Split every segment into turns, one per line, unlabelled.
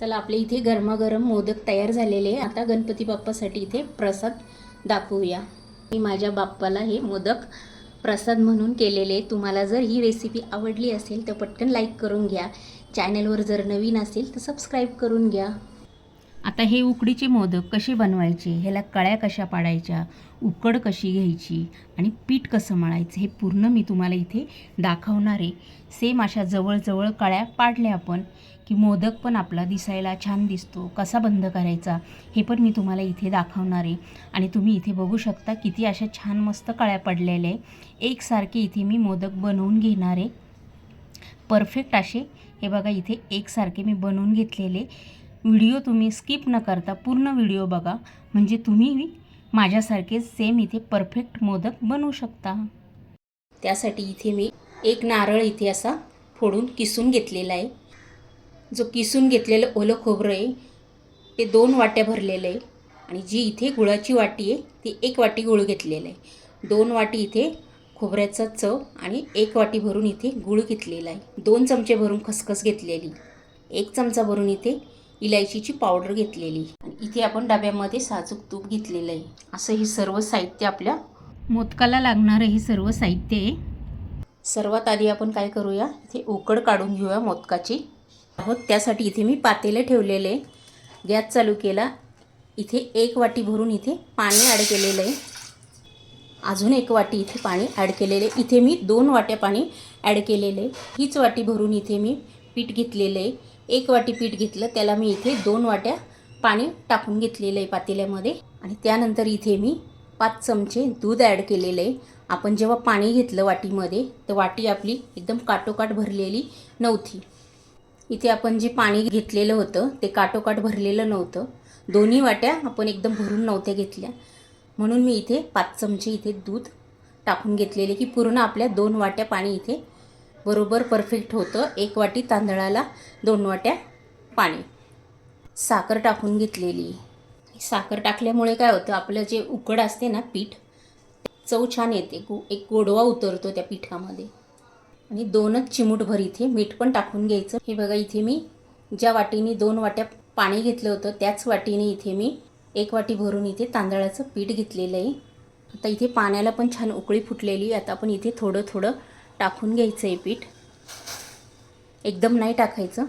चला आपले इथे गरमागरम मोदक तयार झालेले आहे. आता गणपती बाप्पासाठी इथे प्रसाद दाखवूया. मी माझ्या बाप्पाला हे मोदक प्रसाद म्हणून केलेले तुम्हाला जर ही रेसिपी आवडली असेल तर पटकन लाईक करून घ्या. चॅनलवर जर नवीन असेल तर सबस्क्राईब करून घ्या. आता हे उकडीचे मोदक कसे बनवायचे? ह्याला कळ्या कशा पाडायच्या? उकड कशी घ्यायची? आणि पीठ कसं मळायचं? हे पूर्ण मी तुम्हाला इथे दाखवणार आहे. सेम अशा जवळजवळ कळ्या पाडल्या आपण. की मोदक पण आपला दिसायला छान दिसतो. कसा बंद करायचा? हे पण मी तुम्हाला इथे दाखवणार आहे. आणि तुम्ही इथे बघू शकता किती अशा छान मस्त कळ्या पडलेल्या आहे. एकसारखे इथे मी मोदक बनवून घेणार आहे. परफेक्ट असे. हे बघा इथे एकसारखे मी बनवून घेतलेले. व्हिडिओ तुम्ही स्किप न करता पूर्ण व्हिडिओ बघा. म्हणजे तुम्ही माझ्यासारखे सेम इथे परफेक्ट मोदक बनवू शकता. त्यासाठी इथे मी एक नारळ इथे असा फोडून किसून घेतलेला आहे. जो किसून घेतलेलं ओलं खोबरं आहे ते दोन वाट्या भरलेलं आहे आणि जी इथे गुळाची वाटी आहे ती एक वाटी गुळ घेतलेलं आहे. दोन वाटी इथे खोबऱ्याचा चव आणि एक वाटी भरून इथे गुळ घेतलेला आहे. दोन चमचे भरून खसखस घेतलेली एक चमचा भरून इथे इलायचीची पावडर घेतलेली आणि इथे आपण डब्यामध्ये साजूक तूप घेतलेलं आहे. असं हे सर्व साहित्य आपल्या मोदकाला लागणारं हे सर्व साहित्य आहे. सर्वात आधी आपण काय करूया इथे उकड काढून घेऊया मोदकाची. आहोत. त्यासाठी इथे मी पातेले ठेवलेले गॅस चालू केला. इथे एक वाटी भरून इथे पाणी ॲड केलेलं आहे. अजून एक वाटी इथे पाणी ॲड केलेले इथे मी दोन वाट्या पाणी ॲड केलेलं आहे. हीच वाटी भरून इथे मी पीठ घेतलेलं आहे. एक वाटी पीठ घेतलं. त्याला मी इथे दोन वाट्या पाणी टाकून घेतलेलं आहे पातेल्यामध्ये. आणि त्यानंतर इथे मी पाच चमचे दूध ॲड केलेलं आहे. आपण जेव्हा पाणी घेतलं वाटीमध्ये तर वाटी आपली एकदम काटोकाट भरलेली नव्हती. इथे आपण जे पाणी घेतलेलं होतं ते काटोकाट भरलेलं नव्हतं. दोन्ही वाट्या आपण एकदम भरून नव्हत्या घेतल्या. म्हणून मी इथे पाच चमचे इथे दूध टाकून घेतलेले की पूर्ण आपल्या दोन वाट्या पाणी इथे बरोबर परफेक्ट होतं. एक वाटी तांदळाला दोन वाट्या पाणी. साखर टाकून घेतलेली. साखर टाकल्यामुळे काय होतं आपलं जे उकड असते ना पीठ चव छान येते. गो एक गोडवा उतरतो त्या पिठामध्ये. आणि दोनच चिमूटभर इथे मीठ पण टाकून घ्यायचं. हे बघा इथे मी ज्या वाटीने दोन वाट्या पाणी घेतलं होतं त्याच वाटीने इथे मी एक वाटी भरून इथे तांदळाचं पीठ घेतलेलं आहे. आता इथे पाण्याला पण छान उकळी फुटलेली आता आपण इथे थोडं थोडं टाकून घ्यायचं आहे पीठ. एकदम नाही टाकायचं.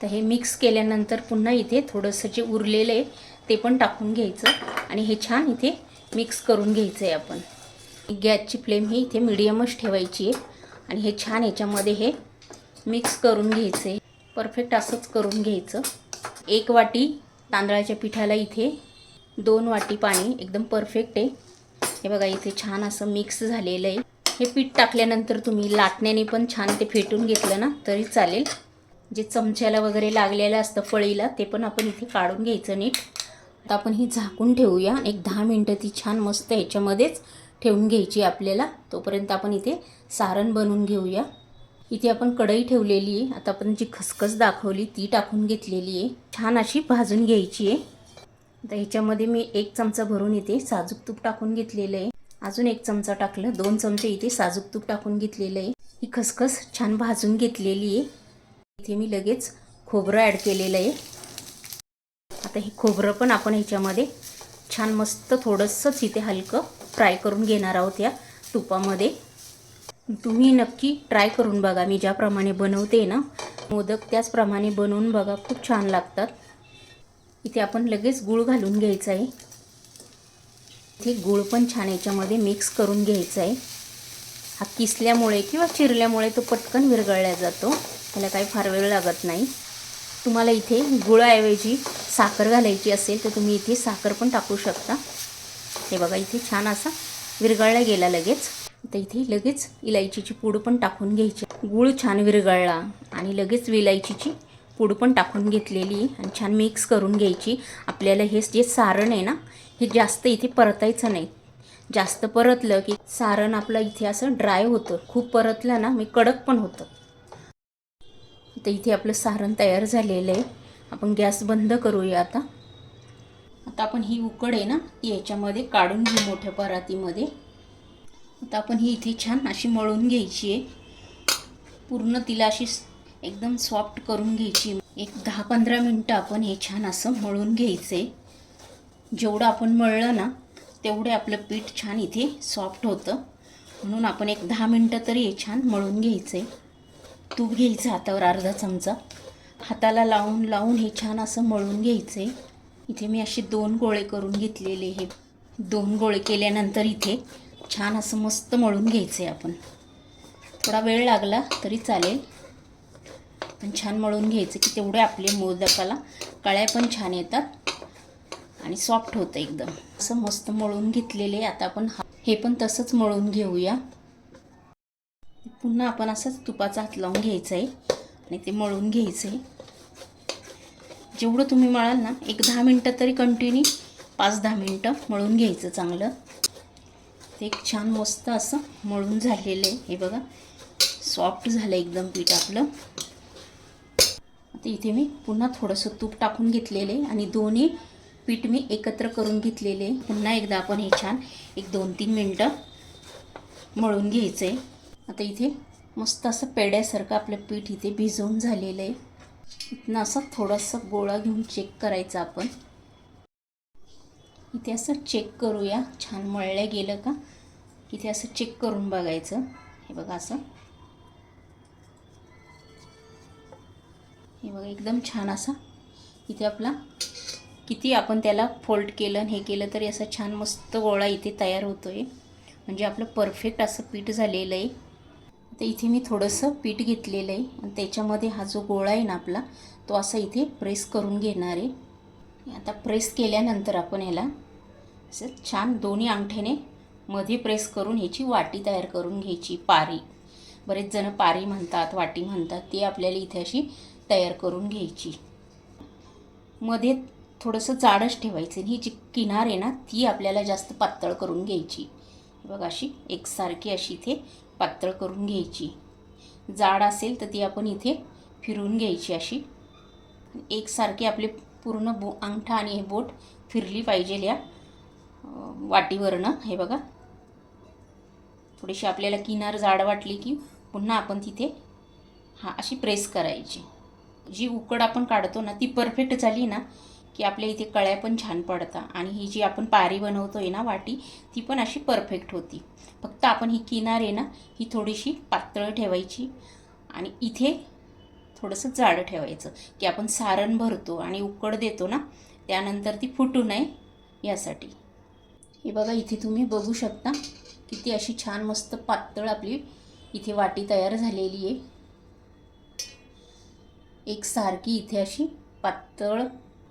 तर हे मिक्स केल्यानंतर पुन्हा इथे थोडंसं जे उरलेलं आहे ते पण टाकून घ्यायचं. आणि हे छान इथे मिक्स करून घ्यायचं आहे आपण. गॅसची फ्लेम ही इथे मिडियमच ठेवायची आहे. आणि हे छान याच्यामध्ये हे मिक्स करून घ्यायचं. परफेक्ट असंच करून घ्यायचं. एक वाटी तांदळाच्या पिठाला इथे दोन वाटी पाणी एकदम परफेक्ट आहे. हे बघा इथे छान असं मिक्स झालेलं आहे. हे पीठ टाकल्यानंतर तुम्ही लाटण्याने पण छान ते फेटून घेतलं ना तरी चालेल. जे चमच्याला वगैरे लागलेलं असतं फळीला ते पण आपण इथे काढून घ्यायचं नीट. आता आपण ही झाकून ठेवूया. एक दहा मिनटं ती छान मस्त ह्याच्यामध्येच ठेवून घ्यायची आपल्याला. तोपर्यंत आपण इथे सारण बनवून घेऊया. इथे आपण कढई ठेवलेली आहे. आता आपण जी खसखस दाखवली ती टाकून घेतलेली आहे. छान अशी भाजून घ्यायची आहे. आता ह्याच्यामध्ये मी एक चमचा भरून इथे साजूक तूप टाकून घेतलेलं आहे. अजून एक चमचा टाकलं. दोन चमचे इथे साजूक तूप टाकून घेतलेलं आहे. ही खसखस छान भाजून घेतलेली आहे. इथे मी लगेच खोबरं ॲड केलेलं आहे. आता हे खोबरं पण आपण ह्याच्यामध्ये छान मस्त थोडंसंच इथे हलकं फ्राय करून घेणार आहोत या तुपामध्ये. तुम्ही नक्की ट्राय करून बघा. मी ज्याप्रमाणे बनवते ना मोदक त्याचप्रमाणे बनवून बघा. खूप छान लागतात. इथे आपण लगेच गूळ घालून घ्यायचं आहे. इथे गूळ पण छान याच्यामध्ये मिक्स करून घ्यायचा आहे. हा किसल्यामुळे किंवा चिरल्यामुळे तो पटकन विरघळला जातो. त्याला काही फार वेळ लागत नाही. तुम्हाला इथे गुळाऐवजी साखर घालायची असेल तर तुम्ही इथे साखर पण टाकू शकता. हे बघा इथे छान असा विरघळला गेला लगेच. तर इथे लगेच इलायचीची पूड पण टाकून घ्यायची. गूळ छान विरगळला आणि लगेच इलायचीची पूड पण टाकून घेतलेली आणि छान मिक्स करून घ्यायची. आपल्याला हे जे सारण आहे ना हे जास्त इथे परतायचं नाही. जास्त परतलं की सारण आपलं इथे असं ड्राय होतं. खूप परतलं ना मी कडक पण होतं. तर इथे आपलं सारण तयार झालेलं आहे. आपण गॅस बंद करूया आता. आता आपण ही उकड आहे ना ती याच्यामध्ये काढून घेऊ मोठ्या परातीमध्ये. आता आपण ही इथे छान अशी मळून घ्यायची आहे. पूर्ण तिला अशी एकदम सॉफ्ट करून घ्यायची एक दहा पंधरा मिनटं आपण हे छान असं मळून घ्यायचे जेवढं आपण मळलं ना तेवढे आपलं पीठ छान इथे सॉफ्ट होतं. म्हणून आपण एक दहा मिनटं तरी हे छान मळून घ्यायचे तूप घ्यायचं हातावर अर्धा चमचा. हाताला लावून लावून हे छान असं मळून घ्यायचे इथे मी असे दोन गोळे करून घेतलेले हे. दोन गोळे केल्यानंतर इथे छान असं मस्त मळून घ्यायचं आहे आपण. थोडा वेळ लागला तरी चालेल. पण छान मळून घ्यायचं की तेवढे आपले मोदकाला कळ्या पण छान येतात आणि सॉफ्ट होतं एकदम. असं मस्त मळून घेतलेले आता आपण हे पण तसंच मळून घेऊया. पुन्हा आपण असंच तुपाचा हात लावून घ्यायचं आहे आणि ते मळून घ्यायचं आहे जेवढं तुम्ही मळाल ना एक दहा मिनटं तरी कंटिन्यू पाच दहा मिनटं मळून घ्यायचं चांगलं. ते एक छान मस्त असं मळून झालेलं आहे. हे बघा सॉफ्ट झालं एकदम पीठ आपलं. आता इथे मी पुन्हा थोडंसं तूप टाकून घेतलेलं आहे आणि दोन्ही पीठ मी एकत्र करून घेतलेले आहे. पुन्हा एकदा आपण हे छान एक दोन तीन मिनटं मळून घ्यायचं आहे आता इथे मस्त असं पेड्यासारखं आपलं पीठ इथे भिजवून झालेलं आहे. इथनं असा थोडासा गोळा घेऊन चेक करायचं आपण. इथे असं चेक करूया. छान मळल्या गेलं का? इथे असं चेक करून बघायचं. हे बघा असं. हे बघा एकदम छान असा. इथे आपला किती आपण त्याला फोल्ड केलं आणि हे केलं तरी असा छान मस्त गोळा इथे तयार होतो आहे म्हणजे आपलं परफेक्ट असं पीठ झालेलं आहे. तर इथे मी थोडंसं पीठ घेतलेलं आहे. आणि त्याच्यामध्ये हा जो गोळा आहे ना आपला तो असा इथे प्रेस करून घेणार आहे. आता प्रेस केल्यानंतर आपण याला असं छान दोन्ही अंगठ्याने मध्ये प्रेस करून ह्याची वाटी तयार करून घ्यायची पारी. बरेच जण पारी म्हणतात वाटी म्हणतात ती आपल्याला इथे अशी तयार करून घ्यायची. मध्ये थोडंसं जाडच ठेवायचं आणि ही जी किनार आहे ना ती आपल्याला जास्त पातळ करून घ्यायची. बघा अशी एकसारखी अशी इथे पातळ करून घ्यायची. जाड असेल तर ती आपण इथे फिरवून घ्यायची अशी. एकसारखी आपले पूर्ण बो अंगठा आणि हे बोट फिरली पाहिजे या वाटीवरनं. हे बघा. थोडीशी आपल्याला किनार जाड वाटली की पुन्हा आपण तिथे हा अशी प्रेस करायची. जी उकड आपण काढतो ना ती परफेक्ट झाली ना की आपल्या इथे कळ्या पण छान पडतात आणि ही जी आपण पारी बनवतो आहे ना वाटी ती पण अशी परफेक्ट होती. फक्त आपण ही किनार आहे ना ही थोडीशी पातळ ठेवायची आणि इथे थोडंसं जाडं ठेवायचं. की आपण सारण भरतो आणि उकड देतो ना त्यानंतर ती फुटू नये यासाठी. हे बघा इथे तुम्ही बघू शकता किती अशी छान मस्त पातळ आपली इथे वाटी तयार झालेली आहे. एकसारखी इथे अशी पातळ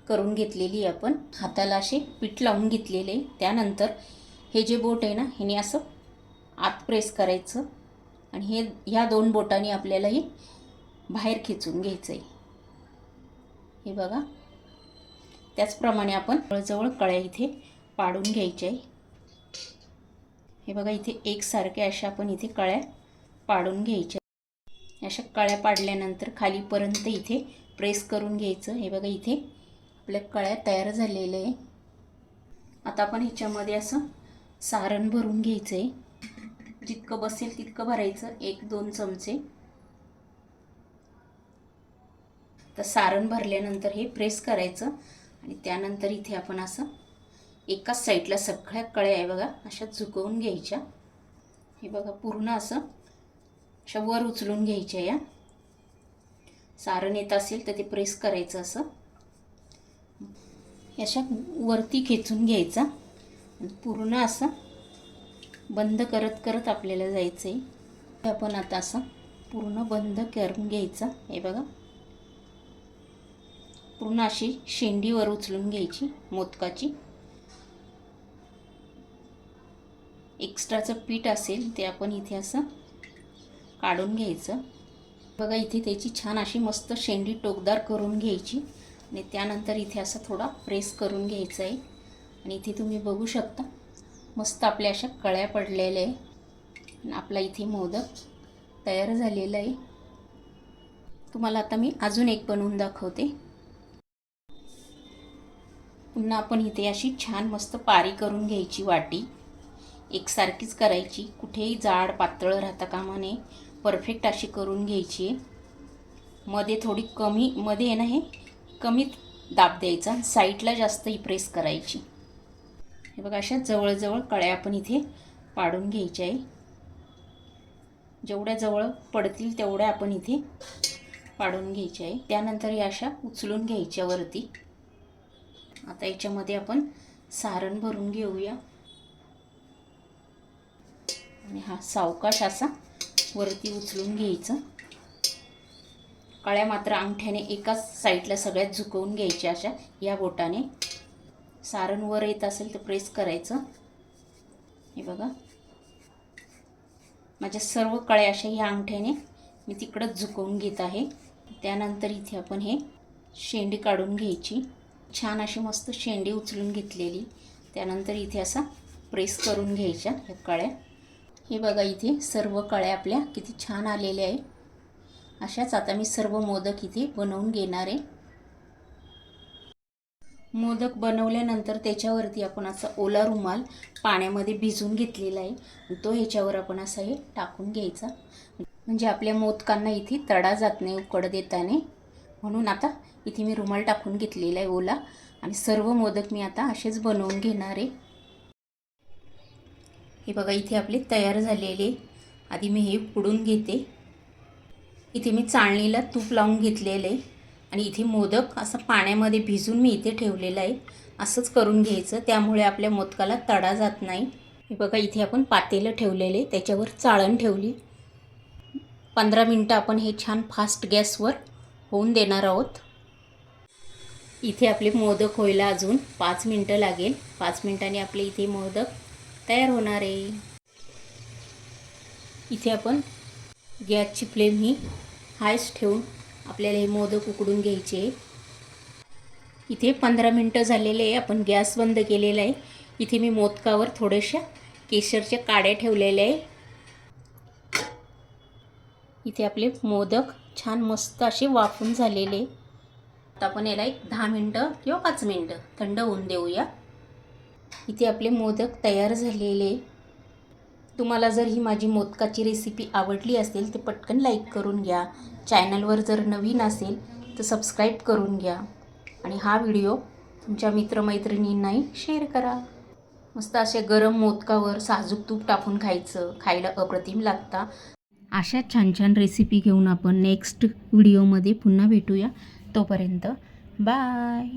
करून घेतलेली आहे आपण. हाताला असे पीठ लावून घेतलेले आहे. त्यानंतर हे जे बोट आहे ना ह्याने असं आत प्रेस करायचं आणि हे ह्या दोन बोटांनी आपल्याला हे बाहेर खेचून घ्यायचं आहे. हे बघा. त्याचप्रमाणे आपण जवळजवळ कळ्या इथे पाडून घ्यायच्या आहे. हे बघा इथे एकसारख्या अशा आपण इथे कळ्या पाडून घ्यायच्या अशा कळ्या पाडल्यानंतर खालीपर्यंत इथे प्रेस करून घ्यायचं. हे बघा इथे आपल्या कळ्या तयार झालेल्या आहे. आता आपण ह्याच्यामध्ये असं सारण भरून घ्यायचं आहे जितकं बसेल तितकं भरायचं एक दोन चमचे. तर सारण भरल्यानंतर हे प्रेस करायचं आणि त्यानंतर इथे आपण असं एकाच साईडला सगळ्या कळ्या आहे बघा अशा झुकवून घ्यायच्या. हे बघा पूर्ण असं अशा वर उचलून घ्यायच्या या. सारण येत असेल तर ते प्रेस करायचं असं. अशा वरती खेचून घ्यायचा. पूर्ण असं बंद करत करत आपल्याला जायचं आहे आपण आता असं पूर्ण बंद करून घ्यायचा. हे बघा. पूर्ण अशी शेंडीवर उचलून घ्यायची मोदकाची. एक्स्ट्राचं पीठ असेल ते आपण इथे असं काढून घ्यायचं. बघा इथे त्याची छान अशी मस्त शेंडी टोकदार करून घ्यायची. आणि त्यानंतर इथे असं थोडा प्रेस करून घ्यायचं आहे आणि इथे तुम्ही बघू शकता मस्त आपल्या अशा कळ्या पडलेल्या आहे. आणि आपला इथे मोदक तयार झालेला आहे. तुम्हाला आता मी अजून एक बनवून दाखवते. पुन्हा आपण इथे अशी छान मस्त पारी करून घ्यायची वाटी. एकसारखीच करायची कुठेही जाड पातळ राहता कामा नये. परफेक्ट अशी करून घ्यायची आहे. मध्ये थोडी कमी मध्ये आहे ना हे कमी दाब द्यायचा साईडला जास्त ही प्रेस करायची. हे बघा अशा जवळजवळ कळ्या आपण इथे पाडून घ्यायच्या आहे. जेवढ्या जवळ पडतील तेवढ्या आपण इथे पाडून घ्यायच्या आहे. त्यानंतर या अशा उचलून घ्यायच्या वरती. आता याच्यामध्ये आपण सारण भरून घेऊया. आणि हा सावकाश असा वरती उचलून घ्यायचं. कळ्या मात्र अंगठ्याने एकाच साईडला सगळ्यात झुकवून घ्यायच्या अशा या बोटाने. सारण वर येत असेल तर प्रेस करायचं. हे बघा. माझ्या सर्व कळ्या अशा ह्या अंगठ्याने मी तिकडंच झुकवून घेत आहे. त्यानंतर इथे आपण हे शेंडी काढून घ्यायची. छान अशी मस्त शेंडी उचलून घेतलेली. त्यानंतर इथे असा प्रेस करून घ्यायच्या ह्या कळ्या. हे बघा इथे सर्व कळ्या आपल्या किती छान आलेल्या आहे. अशाच आता मी सर्व मोदक इथे बनवून घेणार आहे. मोदक बनवल्यानंतर त्याच्यावरती आपण असा ओला रुमाल पाण्यामध्ये भिजून घेतलेला आहे. तो ह्याच्यावर आपण असा हे टाकून घ्यायचा. म्हणजे आपल्या मोदकांना इथे तडा जात नाही उकड देताने म्हणून आता इथे मी रुमाल टाकून घेतलेला आहे ओला. आणि सर्व मोदक मी आता असेच बनवून घेणार आहे. हे बघा इथे आपले तयार झालेले. आधी मी हे पुडून घेते. इथे मी चाळणीला तूप लावून घेतलेलं आहे. आणि इथे मोदक असं पाण्यामध्ये भिजून मी इथे ठेवलेलं आहे. असंच करून घ्यायचं. त्यामुळे आपल्या मोदकाला तडा जात नाही. हे बघा इथे आपण पातेलं ठेवलेले त्याच्यावर चाळण ठेवली. पंधरा मिनटं आपण हे छान फास्ट गॅसवर होऊन देणार आहोत. इथे आपले मोदक व्हायला अजून. पाच मिनटं लागेल. पाच मिनटांनी आपले इथे मोदक तयार होणार आहे. इथे आपण गॅसची फ्लेम ही हायच ठेवून आपल्याला हे मोदक उकडून घ्यायचे. इथे पंधरा मिनटं झालेले आहे. आपण गॅस बंद केलेला आहे. इथे मी मोदकावर थोड्याशा केशरच्या काड्या ठेवलेल्या आहे. इथे आपले मोदक छान मस्त असे वाफून झालेले आता आपण याला एक दहा मिनटं किंवा पाच मिनटं थंड होऊन देऊया. इथे आपले मोदक तयार झालेले तुम्हाला जर ही माझी मोदकाची रेसिपी आवडली असेल तर पटकन लाईक करून घ्या. चॅनलवर जर नवीन असेल तर सबस्क्राईब करून घ्या. आणि हा व्हिडिओ तुमच्या मित्रमैत्रिणींनाही शेअर करा. मस्त असे गरम मोदकावर साजूक तूप टाकून खायचं खायला अप्रतिम लागता. अशा छान छान रेसिपी घेऊन आपण नेक्स्ट व्हिडिओमध्ये पुन्हा भेटूया. तोपर्यंत बाय